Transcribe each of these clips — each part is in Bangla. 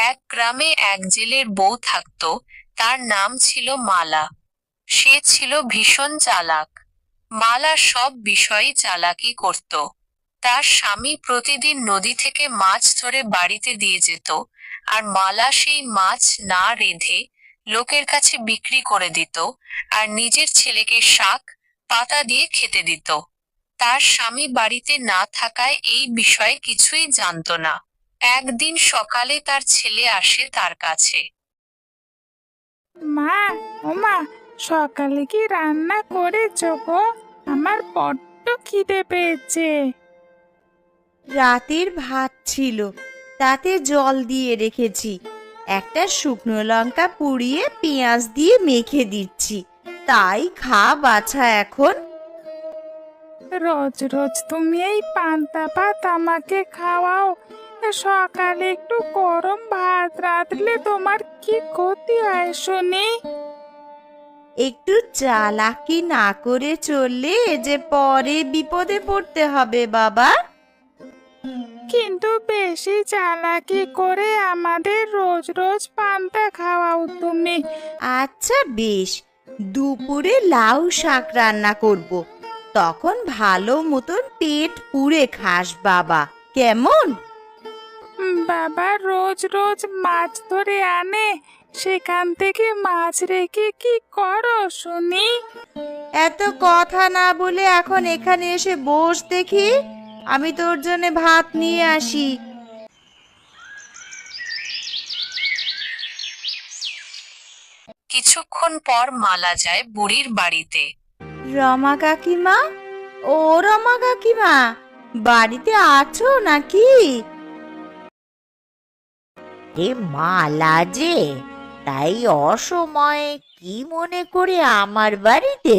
এক গ্রামে এক জেলের বউ থাকত, তার নাম ছিল মালা। সে ছিল ভীষণ চালাক। মালা সব বিষয়ে চালাকি করত। তার স্বামী প্রতিদিন নদী থেকে মাছ ধরে বাড়িতে দিয়ে যেত, আর মালা সেই মাছ না রেঁধে লোকের কাছে বিক্রি করে দিত, আর নিজের ছেলেকে শাক, পাতা দিয়ে খেতে দিত। তার স্বামী বাড়িতে না থাকায় এই বিষয়ে কিছুই জানতো না। একদিন সকালে তার ছেলে আসে তার কাছে। মা ওমা সকালে কি রান্না করেছ গো? আমার বড্ড খিদে পেয়েছে। রাতের ভাত ছিল তাতে জল দিয়ে রেখেছি। একটা শুকনো লঙ্কা পুড়িয়ে পেঁয়াজ দিয়ে মেখে দিচ্ছি। তাই খা বাছা এখন। রোজ রোজ তুমি এই পান্তা ভাত আমাকে খাওয়াও সকালে একটু গরম ভাত রাঁধলে তোমার কি ক্ষতি হয় শুনি? একটু চালাকি না করে চললে যে পরে বিপদে পড়তে হবে বাবা। কিন্তু বেশি চালাকি করে আমাদের রোজ রোজ পান্তা খাওয়াও তুমি। আচ্ছা বেশ। দুপুরে লাউ শাক রান্না করব। তখন ভালো মতন পেট পুড়ে খাস বাবা। কেমন? বাবা রোজ রোজ মাছ ধরে আনে। সেখান থেকে মাছ রেখে কি করো শুনি? এত কথা না বলে এখন এখানে এসে বস দেখি। আমি তোর জন্য ভাত নিয়ে আসি। কিছুক্ষণ পর মালা যায় বুড়ির বাড়িতে। রমা কাকিমা? ও রমা কাকিমা বাড়িতে আছো নাকি? এ মালা যে তাই অসময়ে কি মনে করে আমার বাড়িতে?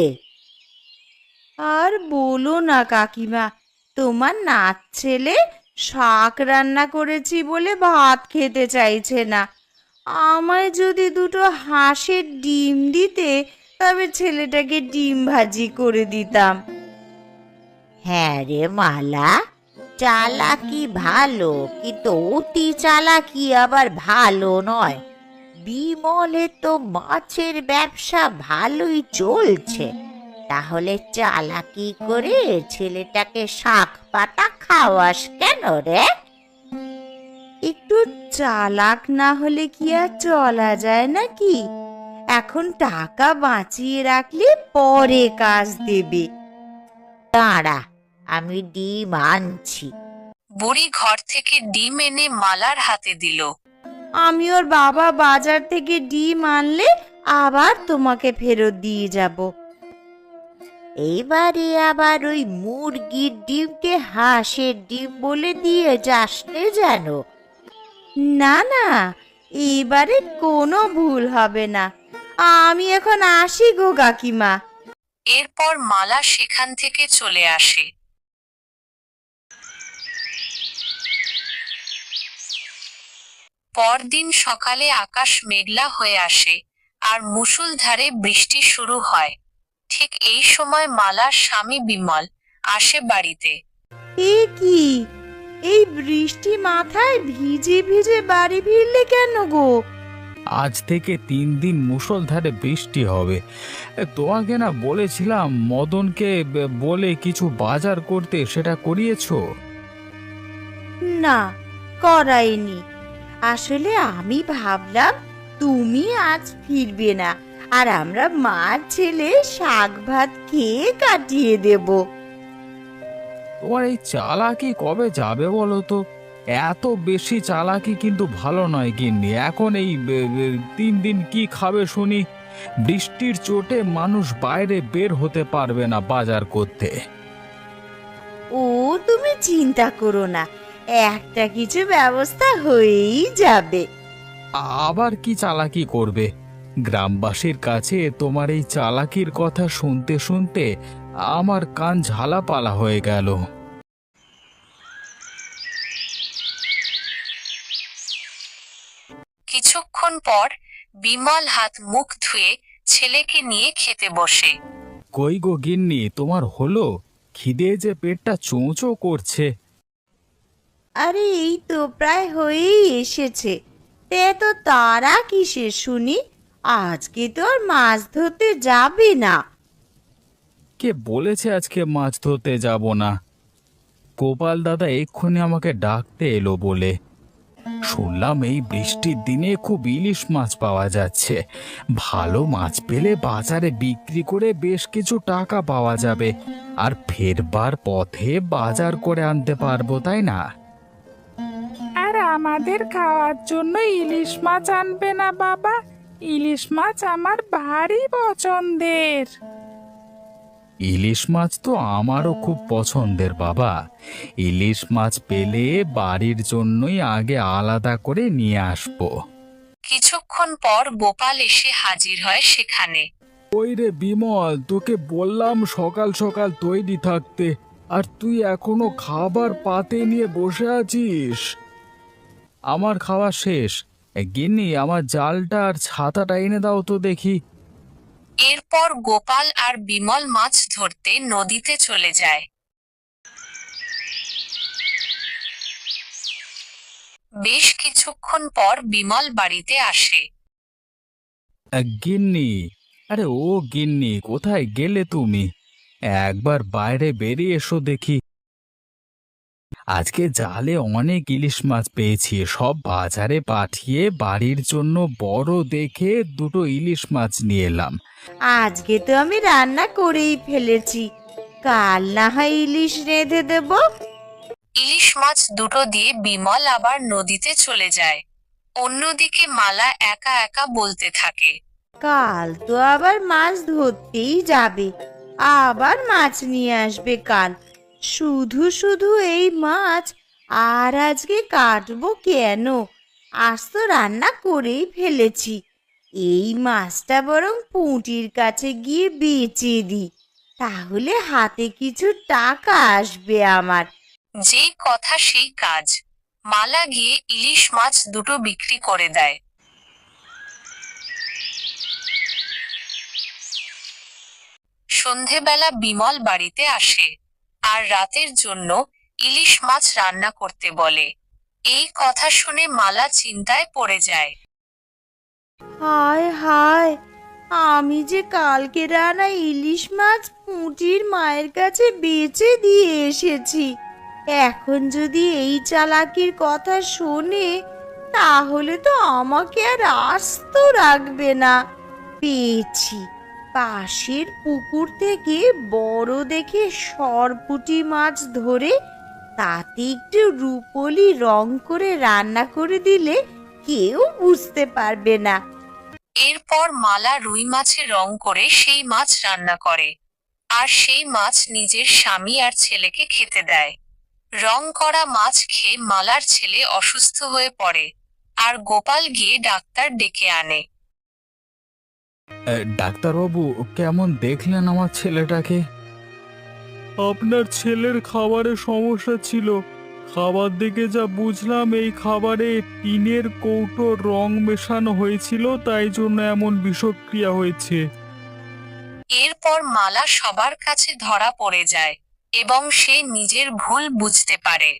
আর বলো না কাকিমা তোমার নাচ ছেলে শাক রান্না করেছি বলে ভাত খেতে চাইছে না। আমায় যদি দুটো হাঁসের ডিম দিতে তবে ছেলেটাকে ডিম ভাজি করে দিতাম। হ্যাঁ রে মালা চালাকি ভালো কিন্তু অতি চালাকি আবার ভালো নয়। বিমলে তো মাছের ব্যবসা ভালোই চলছে। তাহলে চালাকি করে ছেলেটাকে শাক পাতা খাওয়াস কেন রে? একটু চালাক না হলে কি আর চলা যায় নাকি? এখন টাকা বাঁচিয়ে রাখলে পরে কাজ দেবে। দাঁড়া আমি ডিম আনছি। বুড়ি ঘর থেকে ডিম এনে মালার হাতে দিল। আমি ওর বাবা বাজার থেকে ডিম আনলে আবার তোমাকে ফেরত দিয়ে যাব। এইবারে আবার ওই মুরগির ডিমকে হাঁসের ডিম বলে দিয়ে যাস নে যেন। না না এবারে কোনো ভুল হবে না। আমি এখন আসি গো কাকিমা। এরপর মালা সেখান থেকে চলে আসে। পরদিন সকালে আকাশ মেঘলা হয়ে আসে আর মুষলধারে বৃষ্টি শুরু হয়। ঠিক এই সময় মালার স্বামী বিমল আসে বাড়িতে। এ কি? এই বৃষ্টি মাথায় ভিজে ভিজে বাড়ি ফিরলে কেন গো? আজ থেকে তিন দিন মুষলধারে বৃষ্টি হবে। তোমাকে না বলেছিলাম মদনকে ব- বলে কিছু বাজার করতে সেটা করিয়েছো? না করাইনি। আসলে আমি ভাবলাম তুমি আজ ফিরবে না আর আমরা মা ছেলে শাক ভাত খেয়ে কাটিয়ে দেব। তোমার এই চালাকি কবে যাবে বলো তো? এত বেশি চালাকি কিন্তু ভালো নয় গিন্নি। এখন এই বে- বে- তিন দিন কি খাবে শুনি? বৃষ্টির চোটে মানুষ বাইরে বের হতে পারবে না বাজার করতে। ও তুমি চিন্তা করো না। একটা কিছু ব্যবস্থা হয়েই যাবে। আবার কি চালাকি করবে? গ্রামবাসীর কাছে তোমার এই চালাকির কথা শুনতে শুনতে আমার কান ঝালাপালা হয়ে গেল। কিছুক্ষণ পর বিমল হাত মুখ ধুয়ে ছেলেকে নিয়ে খেতে বসে। কই গো গিন্নি তোমার হলো? খিদে যে পেটটা চোঁচো করছে। আরে, এই তো প্রায় হয়েই এসেছে। তে তারা কিসের শুনি? আজকে তো আর মাছ ধরতে যাবে না। কে বলেছে আজকে মাছ ধরতে যাব না? গোপাল দাদা এক্ষুনি আমাকে ডাকতে এলো বলে। শুনলাম এই বৃষ্টির দিনে খুব ইলিশ মাছ পাওয়া যাচ্ছে। ভালো মাছ পেলে বাজারে বিক্রি করে বেশ কিছু টাকা পাওয়া যাবে। আর ফেরবার পথে বাজার করে আনতে পারব, তাই না? আমাদের খাওয়ার জন্য ইলিশ মাছ আনবে না বাবা। ইলিশ মাছ আমার ভারী পছন্দের। ইলিশ মাছ তো আমারও খুব পছন্দের বাবা। ইলিশ মাছ পেলে বাড়ির জন্যই আগে আলাদা করে নিয়ে আসব। কিছুক্ষণ পর গোপাল এসে হাজির হয় সেখানে। ওই রে বিমল তোকে বললাম সকাল সকাল তৈরি থাকতে। আর তুই এখনও খাবার পাতে নিয়ে বসে আছিস? আমার খাওয়া শেষ। গিন্নি আমার জালটা আর ছাতাটা এনে দাও তো দেখি। এরপর গোপাল আর বিমল মাছ ধরতে নদীতে চলে যায়। বেশ কিছুক্ষণ পর বিমল বাড়িতে আসে। গিন্নি আরে ও গিন্নি কোথায় গেলে তুমি? একবার বাইরে বেরিয়ে এসো দেখি। আজকে জালে অনেক ইলিশ মাছ পেয়েছি সব বাজারে পাঠিয়ে বাড়ির জন্য বড় দেখে দুটো ইলিশ মাছ নিয়ে এলাম। আজকে তো আমি রান্না করেই ফেলেছি। কাল না হয় ইলিশ রেঁধে দেব। ইলিশ মাছ দুটো দিয়ে বিমল আবার নদীতে চলে যায়। অন্যদিকে মালা একা একা বলতে থাকে। কাল তো আবার মাছ ধরতেই যাবে। আবার মাছ নিয়ে আসবে কাল। শুধু শুধু এই মাছ, আর আজকে কাটবো কেন? আজ তো রান্না করেই ফেলেছি। এই মাছটা বরং পুঁটির কাছে গিয়ে বেচে দিই। তাহলে হাতে কিছু টাকা আসবে আমার। যে কথা সেই কাজ। মালা গিয়ে ইলিশ মাছ দুটো বিক্রি করে দেয়। সন্ধেবেলা বিমল বাড়িতে আসে। আর রাতের জন্য ইলিশ মাছ রান্না করতে বলে। এই কথা শুনে মালা চিন্তায় পড়ে যায়। হায় হায়, আমি যে কালকে রানা ইলিশ মাছ পুঁটির মায়ের কাছে বেচে দিয়ে এসেছি। এখন যদি এই চালাকির কথা শোনে, তাহলে তো আমাকে আর আস্ত রাখবে না। পেয়েছি। পাশের পুকুর থেকে বড় দেখে সরপুটি মাছ ধরে তাতে একটু রুপোলি রং করে রান্না করে দিলে কেউ বুঝতে পারবে না। এরপর মালা রুই মাছে রং করে সেই মাছ রান্না করে আর সেই মাছ নিজের স্বামী আর ছেলেকে খেতে দেয়। রং করা মাছ খেয়ে মালার ছেলে অসুস্থ হয়ে পড়ে আর গোপাল গিয়ে ডাক্তার ডেকে আনে। ডাক্তারবাবু কেমন দেখলেন আমার ছেলেটাকে? আপনার ছেলের খাবারে সমস্যা ছিল। খাবার দেখে যা বুঝলাম এই খাবারে টিনের কৌটোর রং মেশানো হয়েছিল তাই জন্য এমন বিষক্রিয়া হয়েছে। এরপর মালা সবার কাছে ধরা পড়ে যায় এবং সে নিজের ভুল বুঝতে পারে।